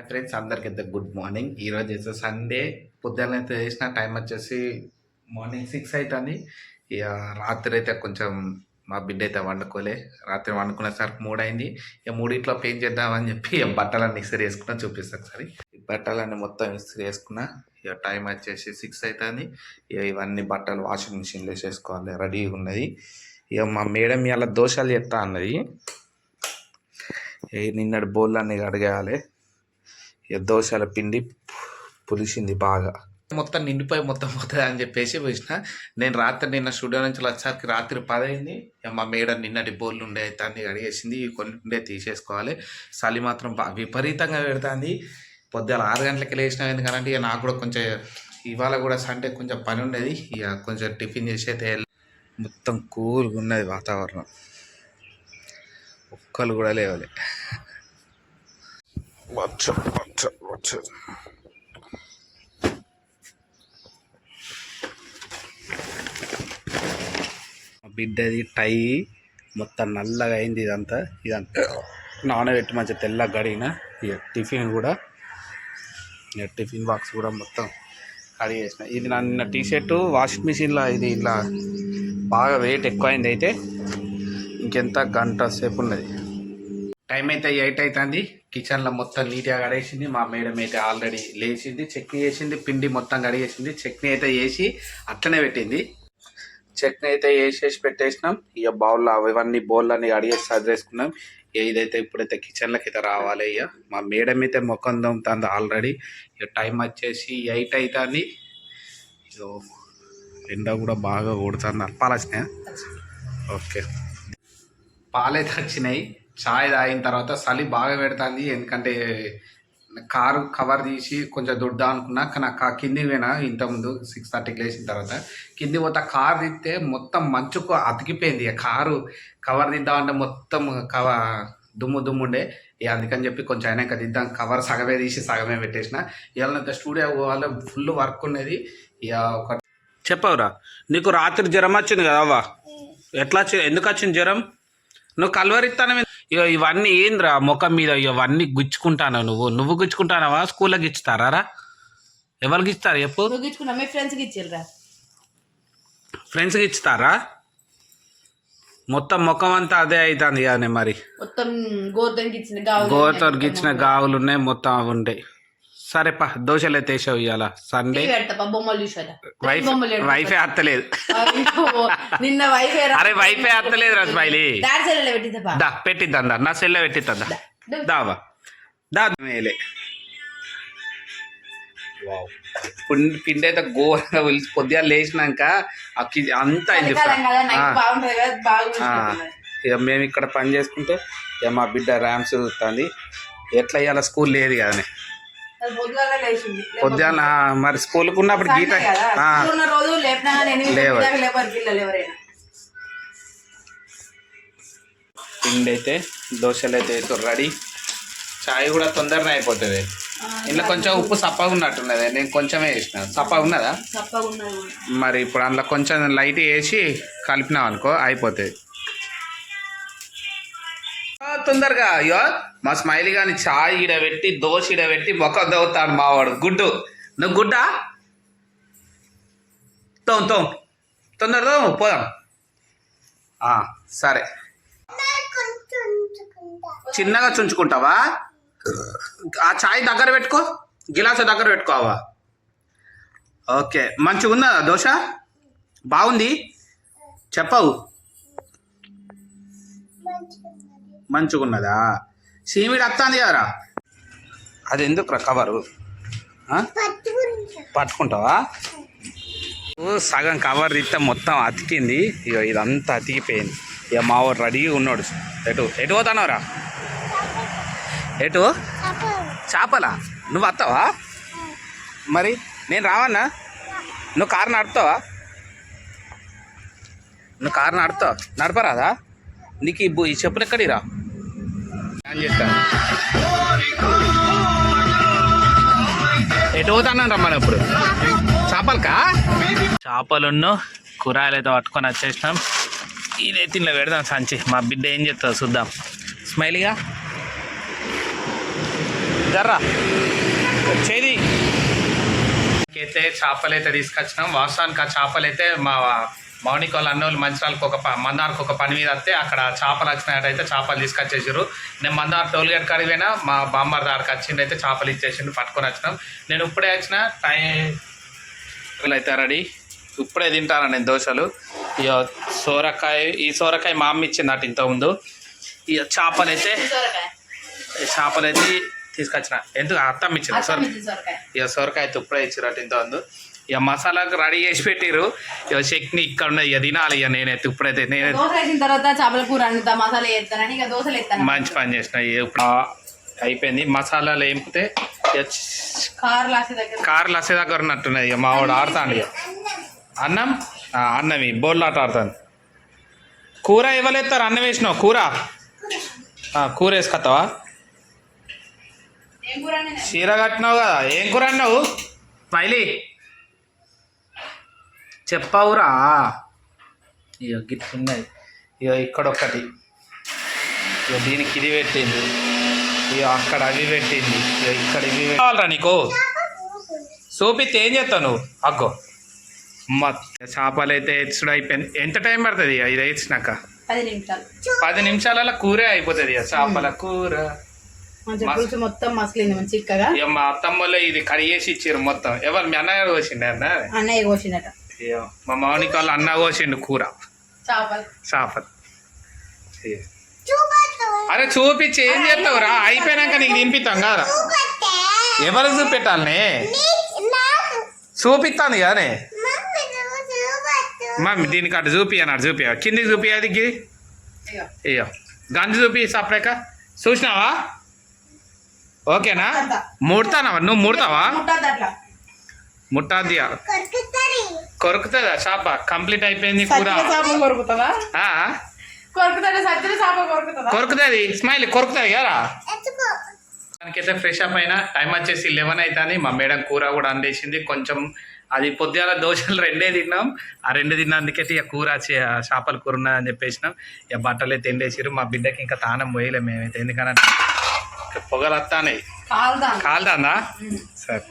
Hi friends అందరికి అయితే good morning ఈరోజు అయితే సండే పొద్దున్న అయితే చేసిన టైం వచ్చేసి మార్నింగ్ సిక్స్ అవుతుంది ఇక రాత్రి అయితే కొంచెం మా బిడ్డ అయితే వండుకోలే. రాత్రి వండుకునేసరికి మూడు అయింది ఇక మూడిట్లో పెయిన్ చేద్దామని చెప్పి ఇక బట్టలన్నీ ఇస్త్రీ వేసుకున్నా చూపిస్తాను ఒకసారి. ఈ బట్టలన్నీ మొత్తం ఇస్త్రీ వేసుకున్నా ఇక టైం వచ్చేసి సిక్స్ అవుతుంది ఇక ఇవన్నీ బట్టలు వాషింగ్ మిషన్లో వేసేసుకోవాలి. రెడీగా ఉన్నది. ఇక మా మేడం ఇలా దోశలు చెప్తా అన్నది నిన్నటి బోళ్ళు అన్నీ కడిగేయాలి. ఎద్దోశాల దోశల పిండి పులిసింది బాగా. మొత్తం నిండిపోయి మొత్తం పోతుంది అని చెప్పేసి వేసిన నేను రాత్రి నిన్న స్టూడియో నుంచి వచ్చేసరికి రాత్రి పదైంది. ఇక మా మేడ నిన్నటి బోర్లు ఉండే దాన్ని అడిగేసింది ఈ కొన్ని ఉండే తీసేసుకోవాలి. చలి మాత్రం విపరీతంగా పెడుతుంది. పొద్దున ఆరు గంటలకి లేచిన ఎందుకంటే ఇక నాకు కూడా కొంచెం ఇవాళ కూడా సండే కొంచెం పని ఉండేది. ఇక కొంచెం టిఫిన్ చేసేది మొత్తం కూల్గా ఉన్నది వాతావరణం. ఒక్కరు కూడా లేవాలి. వచ్చు వచ్చు వచ్చు బిడ్డది టై మొత్తం నల్లగా అయింది ఇదంతా. ఇదంతా నానబెట్టి మంచిగా తెల్లగా గడిగిన ఇక టిఫిన్ కూడా. ఇక టిఫిన్ బాక్స్ కూడా మొత్తం కడిగేసిన ఇది నా నిన్న టీ షర్టు వాషింగ్ మిషన్లో ఇది ఇలా బాగా వెయిట్ ఎక్కువైంది అయితే ఇంకెంత గంట సేపు ఉన్నది. టైం అయితే ఎయిట్ అవుతుంది. కిచెన్లో మొత్తం నీట్గా కడేసింది మా మేడం అయితే ఆల్రెడీ లేచింది చట్నీ వేసింది పిండి మొత్తం కడిగేసింది. చట్నీ అయితే వేసి అట్లనే పెట్టింది. చట్నీ అయితే వేసేసి పెట్టేసినాం. ఇక బౌల్లో ఇవన్నీ బౌల్ అన్ని అడిగేసి సర్దేసుకున్నాం. ఏదైతే ఇప్పుడైతే కిచెన్లోకి అయితే రావాలి ఇక. మా మేడం అయితే మొక్కం దమ్ముతుంది ఆల్రెడీ. ఇక టైం వచ్చేసి ఎయిట్ అవుతుంది ఇక ఎండ కూడా బాగా కొడుతుంది. పాలు వచ్చినాయా? ఓకే. పాలైతే వచ్చినాయి. చాయ్ తాగిన తర్వాత చలి బాగా పెడుతుంది. ఎందుకంటే కారు కవర్ తీసి కొంచెం దొడ్డా అనుకున్నా కానీ ఆ కా- కిందికి పోయినా ఇంతకుముందు సిక్స్ థర్టీకి లేచిన తర్వాత కింది పోతే కారు తిస్తే మొత్తం మంచుకు అతికిపోయింది. ఇక కారు కవర్ దిద్దామంటే మొత్తం కవ దుమ్ము దుమ్ము ఉండే. ఇక అందుకని చెప్పి కొంచెం అయినాక దిద్దాం కవర్ సగమే తీసి సగమే పెట్టేసిన. ఇవాళ స్టూడియో పోవాలి ఫుల్ వర్క్ ఉన్నది. ఇక ఒక చెప్పవురా? నీకు రాత్రి జ్వరం వచ్చింది కదా అవ్వ? ఎట్లా వచ్చి ఎందుకు వచ్చింది జ్వరం? నువ్వు కలవరిస్తాను ఇక ఇవన్నీ ఏంద్రా ముఖం మీద ఇవన్నీ గుచ్చుకుంటాను నువ్వు? నువ్వు గుచ్చుకుంటానవా? స్కూల్లో గిచ్చుతారా రా? ఎవరికి ఇస్తారు చెప్పు? నువ్వు మీ ఫ్రెండ్స్కి ఇచ్చిర్రా? ఫ్రెండ్స్కి ఇస్తారా మొత్తం ముఖం అంతా అదే అవుతుంది కానీ మరి. మొత్తం గోర్ధన్కి ఇచ్చిన గావు ఇచ్చిన గావులు ఉన్నాయి మొత్తం అవి ఉంటాయి. సరే పా దోశలు అయితే వేసావు ఇవాళ సండే బొమ్మలు వైఫ్. వైఫే అత్తలేదు నిన్న వైఫై అరే వైఫే అత్తలేదు రా స్మైలీ. దా పెట్టిద్దా నా సెల్లె పెట్టిద్దా దావా దా మేలే. పిండి పిండి అయితే ఘోరంగా పిలిచి పొద్దుగా లేచినాక ఆ కి- అంతా కదా కదా. చూసుకుంటున్నది. ఇక మేము ఇక్కడ పని చేసుకుంటే ఇక మా బిడ్డ ర్యామ్స్ చదువుతుంది ఎట్లా ఇవాళ స్కూల్ లేదు లేచింది పొద్దున మరి స్కూల్కి ఉన్నప్పుడు గీత పిండి అయితే దోశలు అయితే రెడీ. చాయ్ కూడా తొందరనే అయిపోతుంది. ఇంట్లో కొంచెం ఉప్పు సప్పగా ఉన్నట్టున్నది. నేను కొంచెమే వేసిన సప్పగా ఉన్నదా. మరి ఇప్పుడు అందులో కొంచెం లైట్ వేసి కలిపినాం అనుకో అయిపోతుంది. తొందరగా. అయ్యో మా స్మైలీ గాని చాయ్ ఈడ పెట్టి దోశ ఇడబెట్టి మొక్క దవ్వుతాడు మావాడు. గుడ్డు. నువ్వు గుడ్డా? తోం తోం తొందర తోం పోదాం. సరే. చిన్నగా చుంచుకుంటావా? ఆ చాయ్ దగ్గర పెట్టుకో. గిలాస దగ్గర పెట్టుకోవా? ఓకే. మంచిగా ఉందా దోశ? బాగుంది? చెప్పవు. మంచిగా ఉన్నదా సీమిడి వస్తుంది కదరా. అది ఎందుకు రా కవరు పట్టుకుంటావా? ఓ, సగం కవర్ తీస్తే మొత్తం అతికింది. ఇక ఇదంతా అతికిపోయింది. ఇక మావాడు రెడీగా ఉన్నాడు. ఎటు ఎటు పోతానవరా? ఎటు? చేపలా? నువ్వు వస్తావా? మరి నేను రావన్నా? నువ్వు కారు నడుపుతావా? నువ్వు కారు నడుపుతావు? నడపరాదా? నీకు ఈ ఈ చెప్పులు ఎక్కడిరా ఎటు పోతాను రమ్మని ఇప్పుడు చేపలకా? చేపలున్ను కూరగాయలు అయితే పట్టుకొని వచ్చేసినాం. ఇదే ఇంట్లో పెడదాం సంచి. మా బిడ్డ ఏం చెప్తుందో చూద్దాం. స్మైలీగా? జర్రా. చేది. అయితే చేపలు అయితే తీసుకొచ్చినాం. వాస్తవానికి ఆ చేపలు అయితే మా మౌనిక వాళ్ళ అన్న వాళ్ళు మంచిరాలకు ఒక మందారకు ఒక పని మీద వస్తే అక్కడ చేపలు వచ్చినట్టయితే చేపలు తీసుకొచ్చేసారు నేను మందార టోల్గేట్ కాడికి పోయినా మా బామ్మర్ దారికి వచ్చిండు అయితే చేపలు ఇచ్చేసిండు పట్టుకొని వచ్చినాం. నేను ఇప్పుడే వచ్చిన టైం అయితే రెడీ. ఇప్పుడే తింటాను నేను దోశలు? ఇక సోరకాయ ఈ సోరకాయ మా అమ్మ ఇచ్చింది అటు ఇంతకుముందు. ఇక చేపలు అయితే సొరకాయ చేపలు అయితే తీసుకొచ్చిన. ఎందుకు? అత్తమ్మ ఇచ్చింది? సొరకాయ. ఇక సొరకాయ తుప్పుడే ఇచ్చారు అటు ఇంత ఉంది ఇక మసాలాకు రెడీ చేసి పెట్టిర్రు. ఇక చట్నీ ఇక్కడ ఉన్నది ఇక తినాలి ఇక నేనే తుప్పుడైతే నేనే. దోశ వేసిన తర్వాత చేపల కూర వండుతా మసాలా వేస్తానని ఇక దోశలు ఎత్తాను మంచి పని చేసిన ఇప్పుడు అయిపోయింది. మసాలాలు వేపితే కార్ లాస్ట్ దగ్గర. కార్లు వస్తే దగ్గర ఉన్నట్టున్నది ఇక మా వాడు ఆడుతాను ఇక. అన్నం? ఆ, అన్నమి బోర్లాట ఆడుతాను కూర ఇవ్వలేస్తారు అన్నం వేసినావు? కూర? ఆ, కూర వేసుకొస్తావా కూర? చీర కట్టినావు కదా ఏం కూర అన్నావు స్మైలీ. చెప్పావురా. ఇక గిట్టున్నది ఇక ఇక్కడ ఒకటి ఇక దీనికి ఇది పెట్టింది. ఇక అక్కడ అవి పెట్టింది. ఇక ఇక్కడ ఇవి కావాలరా నీకు? సోపితే ఏం చేస్తావు నువ్వు? అగ్గో. అమ్మ చేపలు అయితే ఎచ్చుడు అయిపోయింది. ఎంత టైం పడుతుంది ఇక ఇది వేసినాక పది నిమిషాలు. పది నిమిషాలలో కూరే అయిపోతుంది ఇక చేపల కూర. పులుసు మొత్తం మసలింది మంచి చిక్కగా ఇక మా అత్తమ్మలో ఇది కడిగేసి ఇచ్చారు మొత్తం. ఎవరు మీ అన్నయ్య కోసిండు అన్న? అన్నయ్య కోసిందట ఇక మా మౌనికి వాళ్ళ అన్న కోసిండు కూర. చేపలు. అరే చూపించి ఏం చేస్తావురా? అయిపోయినాక నీకు తినిపిస్తాం కదా? ఎవరికి చూపెట్టాలనే? చూపిస్తాను కదనే? మమ్మీ దీనికి అటు చూపి అన్నాడు చూపి కిందికి చూపి అది గిరి గంజు చూపి సపరేక. చూసినావా? ఓకేనా? ముడతానవా? నువ్వు ముడతావా? ముట్టద్దు అట్లా. ముట్టాది కొరుకుతుందా చేప? కంప్లీట్ అయిపోయింది కూర. కొరుకుతుందా? కొరుకుతుందా? కొరుకుతుంది. స్మైల్ కొరుకుతుంది కదా దానికైతే ఫ్రెష్ అప్ అయినా టైం వచ్చేసి లెవెన్ అవుతుంది మా మేడం కూర కూడా అందేసింది. కొంచెం అది పొద్దుగాల దోశలు రెండే తిన్నాం. ఆ రెండు తిన్నందుకైతే ఇక కూర చేపల కూర ఉన్నదని చెప్పేసినాం. ఇక బట్టలు అయితే ఎండేసిరు మా బిడ్డకి ఇంకా తానం పోయలే మేమైతే. ఎందుకంటే పొగలు వస్తానే కాలుదా సరే.